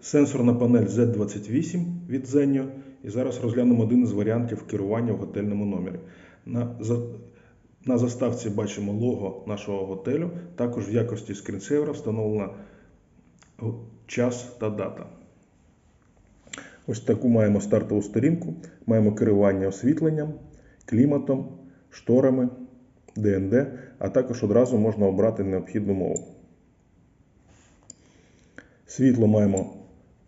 Сенсорна панель Z28 від Zenio. І зараз розглянемо один із варіантів керування в готельному номері. На, на заставці бачимо лого нашого готелю. Також в якості скрінсейвера встановлено час та дата. Ось таку маємо стартову сторінку. Маємо керування освітленням, кліматом, шторами, ДНД, а також одразу можна обрати необхідну мову. Світло маємо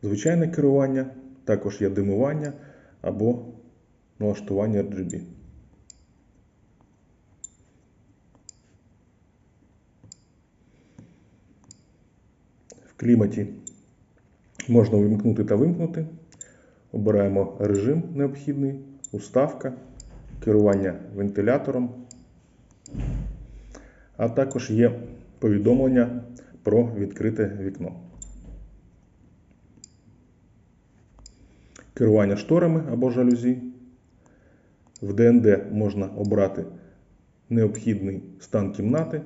звичайне керування, також є димування або налаштування RGB. В кліматі можна вимкнути та вимкнути. Обираємо режим необхідний, уставка, керування вентилятором, а також є повідомлення про відкрите вікно. Керування шторами або жалюзі. В ДНД можна обрати необхідний стан кімнати.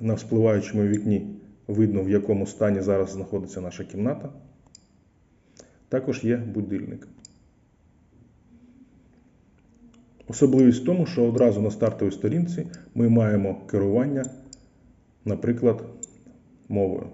На вспливаючому вікні видно, в якому стані зараз знаходиться наша кімната. Також є будильник. Особливість в тому, що одразу на стартовій сторінці ми маємо керування, наприклад, мовою.